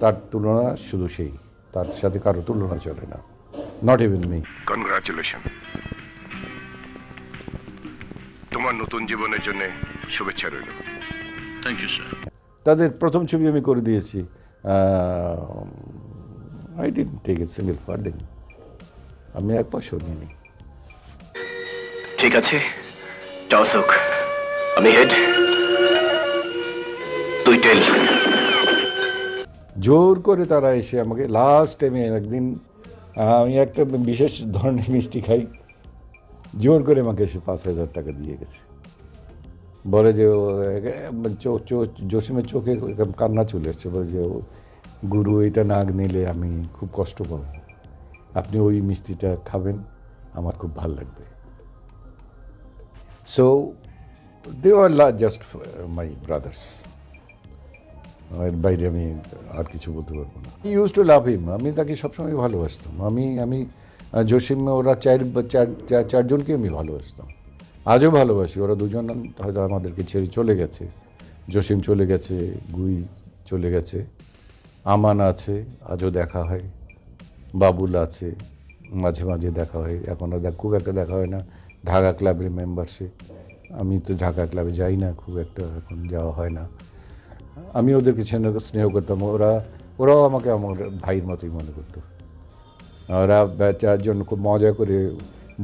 তার তুলনা শুধু সেই তার সাথে কারও তুলনা চলে না। নট ইভেন মি কনগ্রাচুলেশন তোমার নতুন জীবনের জন্য শুভেচ্ছা রইল। থ্যাংক ইউ স্যার তাদের প্রথম ছবি আমি করে দিয়েছি I didn't take a single for then আমি এক পয়সাও নিইনি। ঠিক আছে চৌসুক আমি হেড। তুই টেল। জোর করে তারা এসে আমাকে লাস্ট টাইমে একদিন আমি একটা বিশেষ ধরনের মিষ্টি খাই জোর করে আমাকে এসে পাঁচ হাজার টাকা দিয়ে গেছে। বলে যে জসিমের চোখে কান্না চলে আসছে। বলে যে ও, গুরু এটা না নিলে আমি খুব কষ্ট পাবো। আপনি ওই মিষ্টিটা খাবেন আমার খুব ভালো লাগবে। So they are just my brothers এর বাইরে আমি আর কিছু বলতে পারব না। ইউজ টু লাভ হিম আমি তাকে সবসময় ভালোবাসতাম। আমি আমি জসিম, ওরা চার চার, চার- চারজনকে আমি ভালোবাসতাম। আজও ভালোবাসি, ওরা দুজন হয়তো আমাদেরকে ছেড়ে চলে গেছে। জসিম চলে গেছে, গুই চলে গেছে, আমান আছে, আজও দেখা হয়, বাবুল আছে, মাঝে মাঝে দেখা হয়, এখন আর খুব একটা দেখা হয় না। ঢাকা ক্লাবের মেম্বারশিপ আমি তো ঢাকা ক্লাবে যাই না, খুব একটা এখন যাওয়া হয় না। আমি ওদেরকে স্নেহ স্নেহ করতাম। ওরা, ওরাও আমাকে আমার ভাইয়ের মতোই মনে করতো। ওরা চারজন খুব মজা করে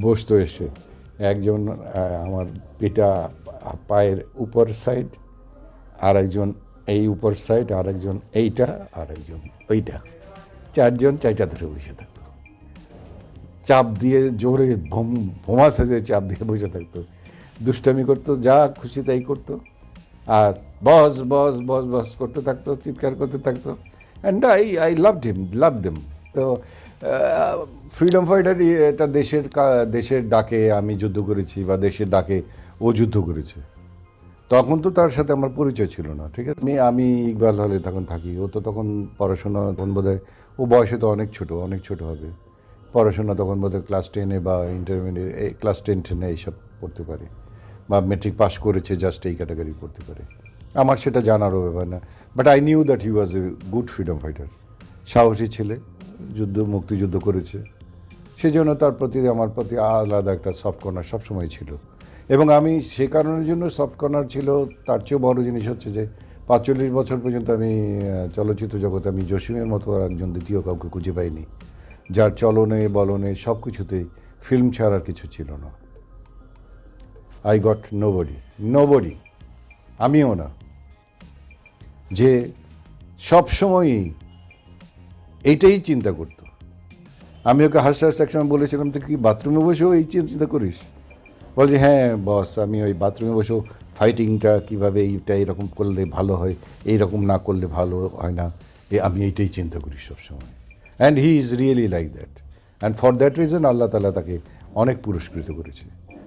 বসতো এসে, একজন আমার পিতা পায়ের উপর সাইড আর একজন এই উপর সাইড আর একজন এইটা আর একজন ওইটা। চারজন চারটা ধরে বসে থাকতো। চাপ দিয়ে জোরে ভোম ভোমা সাজে চাপ দিয়ে বসে থাকতো। দুষ্টামি করতো, যা খুশি তাই করতো। আর বস বস বস বস, করতে থাকতো, চিৎকার করতে থাকতো। And I I love him love them তো ফ্রিডম ফাইটার এটা দেশের দেশের ডাকে আমি যুদ্ধ করেছি বা দেশের ডাকে ও যুদ্ধ করেছে। তখন তো তার সাথে আমার পরিচয় ছিল না, ঠিক আছে? আমি আমি ইকবাল হলে তখন থাকি, ও তো তখন পড়াশোনা তখন বোধ ও বয়সে তো অনেক ছোট অনেক ছোট হবে। পড়াশোনা তখন বোধ ক্লাস টেনে বা ইন্টারমিডিয়েট ক্লাস টেন টেনে এইসব পড়তে পারে। বা মেট্রিক পাস করেছে জাস্ট এই ক্যাটাগরি পড়তে পারে। আমার সেটা জানারও ব্যাপার না। But I knew that he was a good freedom fighter সাহসী ছেলে, যুদ্ধ, মুক্তিযুদ্ধ করেছে। সেই জন্য তার প্রতি, আমার প্রতি আলাদা একটা সফট কর্নার সবসময় ছিল। এবং আমি সে কারণের জন্য সফট কর্নার ছিল, তার চেয়েও বড় জিনিস হচ্ছে যে, পাঁচচল্লিশ বছর পর্যন্ত আমি চলচ্চিত্র জগতে আমি জসিমের মতো আর একজন দ্বিতীয় কাউকে খুঁজে পাইনি। যার চলনে, বলনে সব কিছুতেই ফিল্ম ছাড়ার কিছু ছিল না। I got nobody nobody আমিও না। যে সবসময়ই এইটাই চিন্তা করতো। আমি ওকে হাসতে হাসতে একসময় বলেছিলাম, তুই কি বাথরুমে বসেও এই চিন্তা করিস? বলছে হ্যাঁ বস, আমি ওই বাথরুমে বসেও ফাইটিংটা কীভাবে এইটা এরকম করলে ভালো হয় এই রকম না করলে ভালো হয় না। এ, আমি এইটাই চিন্তা করি সবসময় and he is really like that and for that reason আল্লাহ তালা তাকে অনেক পুরস্কৃত করেছে।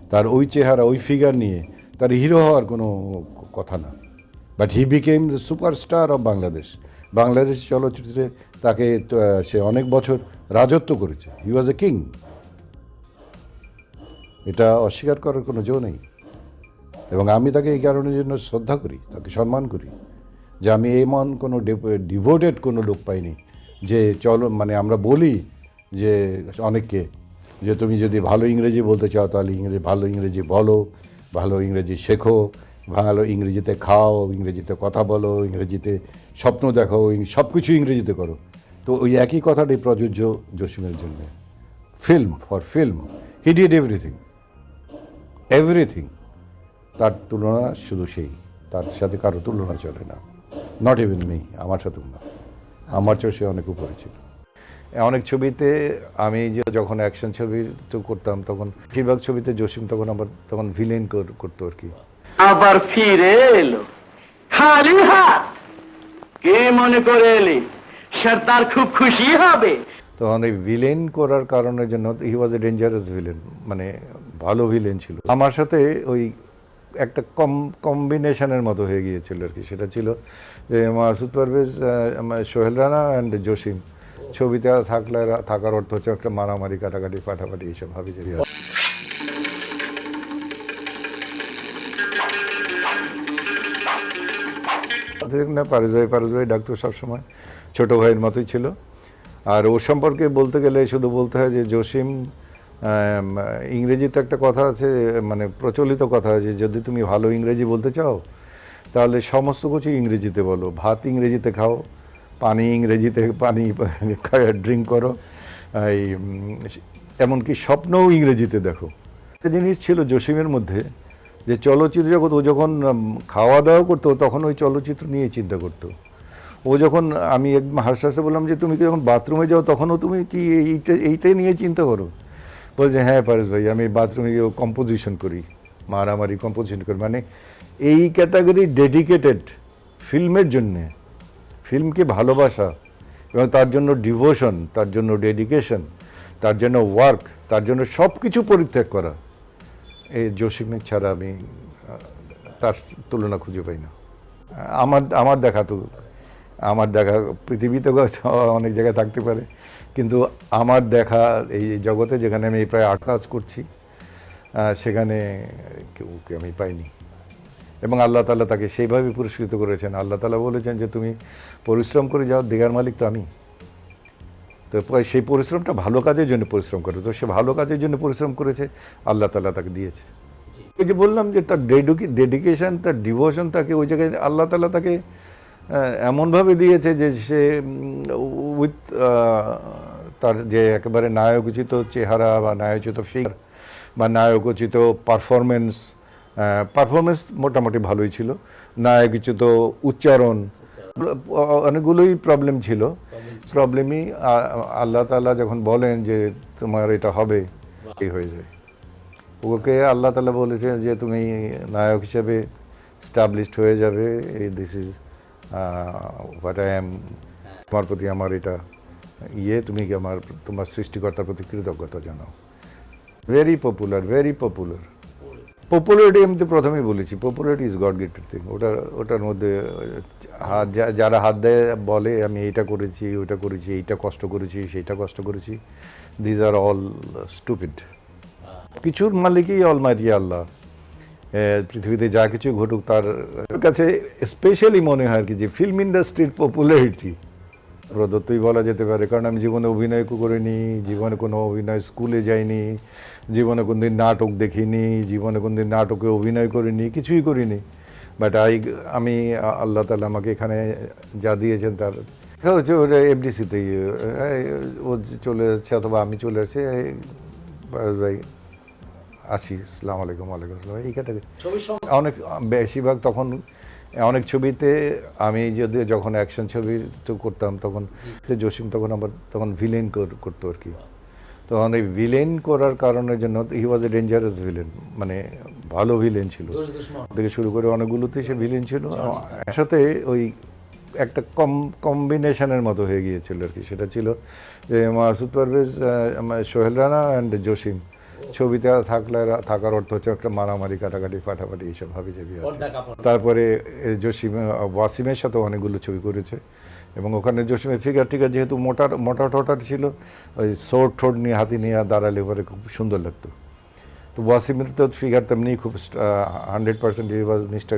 তার ওই চেহারা, ওই ফিগার নিয়ে তার হিরো হওয়ার কোনো কথা না। But he became the superstar of Bangladesh Bangladesh চলচ্চিত্রে তাকে সে অনেক বছর রাজত্ব করেছে। হি ওয়াজ এ কিং এটা অস্বীকার করার কোনো জো নেই। এবং আমি তাকে এই কারণের জন্য শ্রদ্ধা করি, তাকে সম্মান করি যে আমি এমন কোনো ডিভোটেড কোনো লোক পাইনি যে চলো মানে আমরা বলি যে অনেককে যে তুমি যদি ভালো ইংরেজি বলতে চাও তাহলে ইংরেজি, ভালো ইংরেজি বলো, ভালো ইংরেজি শেখো ভালো ইংরেজিতে খাও, ইংরেজিতে কথা বলো, ইংরেজিতে স্বপ্ন দেখো সব কিছু ইংরেজিতে করো। তো ওই একই কথাটাই প্রযোজ্য জসিমের জন্য। Film, for film, he did everything. Everything. তার তুলনা শুধু সেই, তার সাথে কারও তুলনা চলে না। নট ইভেন মি আমার সাথেও না। আমার সে অনেক উপরে ছিল। অনেক ছবিতে আমি যে যখন অ্যাকশন ছবি তো করতাম, তখন বেশিরভাগ ছবিতে জসিম তখন আবার তখন ভিলেন করতো আর কি। আবার ফিরে এলো। খালি হাত। কে মনে করে এলি? সর্দার খুব খুশি হবে। তখন এই ভিলেন করার কারণের জন্য হি ওয়াজ এ ডেঞ্জারাস ভিলেন মানে ভালো ভিলেন ছিল। আমার সাথে ওই একটা কম কম্বিনেশনের মতো হয়ে গিয়েছিল আর কি। সেটা ছিল যে মাসুদ পারভেজ সোহেল রানা অ্যান্ড জসিম। ছবিতে থাকলে থাকার অর্থ হচ্ছে একটা মারামারি, কাটাকাটি ফাটাফাটি এইসব ভাবি যে না পারুজ ভাই পারুজ ভাই ডাকতো সবসময় ছোট ভাইয়ের মতোই ছিল। আর ও সম্পর্কে বলতে গেলে শুধু বলতে হয় যে জসিম ইংরেজিতে একটা কথা আছে মানে প্রচলিত কথা আছে, যদি তুমি ভালো ইংরেজি বলতে চাও, তাহলে সমস্ত কিছু ইংরেজিতে বলো। ভাত ইংরেজিতে খাও, পানি ইংরেজিতে, পানি ড্রিঙ্ক করো। এই এমনকি স্বপ্নও ইংরেজিতে দেখো। একটা জিনিস ছিল জসিমের মধ্যে যে চলচ্চিত্র জগৎ ও যখন খাওয়া দাওয়া করতো, তখন ওই চলচ্চিত্র নিয়ে চিন্তা করতো। ও যখন, আমি একদম হাসতে হাসতে বললাম যে, তুমি কি যখন বাথরুমে যাও, তখনও তুমি কি এইটা, এইটাই নিয়ে চিন্তা করো? বলছে হ্যাঁ পারেশ ভাই, আমি বাথরুমে গিয়ে কম্পোজিশন করি, মারামারি কম্পোজিশন করি। মানে এই ক্যাটাগরি ডেডিকেটেড ফিল্মের জন্যে ফিল্মকে ভালোবাসা এবং তার জন্য ডিভোশন তার জন্য ডেডিকেশন তার জন্য ওয়ার্ক তার জন্য সব কিছু পরিত্যাগ করা। এই জসিমের ছাড়া আমি তার তুলনা খুঁজে পাই না। আমার আমার দেখা তো, আমার দেখা পৃথিবীতে অনেক জায়গায় থাকতে পারে। কিন্তু আমার দেখা এই জগতে যেখানে আমি প্রায় আট কাজ করছি সেখানে কেউকে আমি পাইনি। এবং আল্লাহ তালা তাকে সেইভাবে পুরস্কৃত করেছেন। আল্লাহ তালা বলেছেন যে, তুমি পরিশ্রম করে যাও, দেগার মালিক তো আমি। তো সেই পরিশ্রমটা ভালো কাজের জন্য পরিশ্রম করে। তো সে ভালো কাজের জন্য পরিশ্রম করেছে আল্লাহ তালা তাকে দিয়েছে। ওই যে বললাম যে তার ডেডিকেশন তার ডিভোশন তাকে ওই জায়গায় আল্লাহ তালা তাকে এমনভাবে দিয়েছে যে সে উইথ তার যে একেবারে নায়কোচিত চেহারা বা নায়কোচিত ফিগার বা নায়কোচিত পারফরমেন্স পারফরমেন্স মোটামুটি ভালোই ছিল। নায়কোচিত উচ্চারণ অনেকগুলোই প্রবলেম ছিল। প্রবলেমই আল্লাহ তাআলা যখন বলেন যে তোমার এটা হবে, এই হয়ে যায়। ওকে আল্লাহ তালা বলেছেন যে তুমি নায়ক হিসেবে স্টাবলিশড হয়ে যাবে, এই this is what I am তোমার প্রতি আমার এটা ইয়ে তুমি কি আমার, তোমার সৃষ্টিকর্তার প্রতি কৃতজ্ঞতা জানাও। Very popular very popular popularity আমি তো প্রথমেই বলেছি popularity is God gifted thing ওটার ওটার মধ্যে হাত যারা হাত দেয় বলে, আমি এইটা করেছি, ওইটা করেছি, এইটা কষ্ট করেছি, সেইটা কষ্ট করেছি। দিজ আর অল স্টুপিড কিছুর মালিকই অলমাইটি আল্লাহ পৃথিবীতে যা কিছু ঘটুক তার কাছে স্পেশালি মনে হয় আর কি যে ফিল্ম ইন্ডাস্ট্রির পপুলারিটি প্রদত্তই বলা যেতে পারে। কারণ আমি জীবনে অভিনয় করিনি জীবনে কোনো অভিনয় স্কুলে যাইনি জীবনে কোনদিন নাটক দেখিনি জীবনে কোনদিন নাটকে অভিনয় করিনি কিছুই করিনি। বাট আই আমি আল্লাহ তালা আমাকে এখানে যা দিয়েছেন তার হচ্ছে ওটা এফডিসিতেই ও চলে যাচ্ছে অথবা আমি চলে আসছি এই, ভাই আসি সালাম আলাইকুম ওয়ালাইকুম আসসালাম এই ক্যাটাগরি অনেক বেশিরভাগ তখন অনেক ছবিতে আমি যদি যখন অ্যাকশন ছবি তো করতাম তখন জসিম তখন আমার তখন ভিলেন করতো আর কি। তখন এই ভিলেন করার কারণের জন্য হি ওয়াজ এ ডেঞ্জারাস ভিলেন মানে ভালো ভিলেন ছিল। থেকে শুরু করে অনেকগুলোতেই সে ভিলেন ছিল। একসাথে ওই একটা কম কম্বিনেশনের মতো হয়ে গিয়েছিল আর কি। সেটা ছিল যে মাসুদ পারভেজ আমার সোহেল রানা অ্যান্ড জসিম। ছবিতে থাকলে থাকার অর্থ হচ্ছে একটা মারামারি কাটাকাটি ফাটাফাটি এইসব ভাবি যাবি আছে। তারপরে জসিম ওয়াসিমের সাথে অনেকগুলো ছবি করেছে। এবং ওখানে জসিমের ফিগার টিগার যেহেতু মোটার মোটা টোটার ছিল ওই সোট ঠোঁট নিয়ে হাতি নিয়ে দাঁড়ালে পরে খুব সুন্দর লাগতো। তো ওয়াসিমের তো ফিগার তেমনি খুব হান্ড্রেড পার্সেন্ট ওয়াজ মিস্টার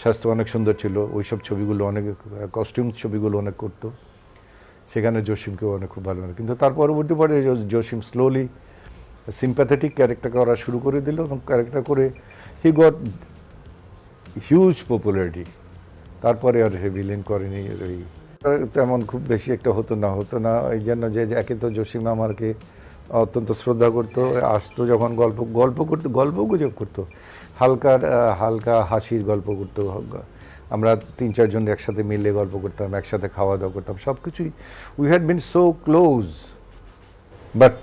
স্বাস্থ্য অনেক সুন্দর ছিল। ওই সব ছবিগুলো অনেক কস্টিউম ছবিগুলো অনেক করতো। সেখানে জসিমকেও অনেক খুব ভালো লাগে। কিন্তু তার পরবর্তী পরে জসিম স্লোলি সিম্প্যাথেটিক ক্যারেক্টার করা শুরু করে দিল এবং ক্যারেক্টার করে হি গট হিউজ পপুলারিটি তারপরে আর সে ভিলেন করেনি, ওই তেমন খুব বেশি একটা হতো না হতো না। এই জন্য যে একে তো জসিম আমাকে অত্যন্ত শ্রদ্ধা করতো, আসতো যখন গল্প গল্প করতো, গল্প গুজব করতো। হালকা হালকা হাসির গল্প করতো। আমরা তিন চারজন একসাথে মিলে গল্প করতাম, একসাথে খাওয়া দাওয়া করতাম সব কিছুই we had been so close but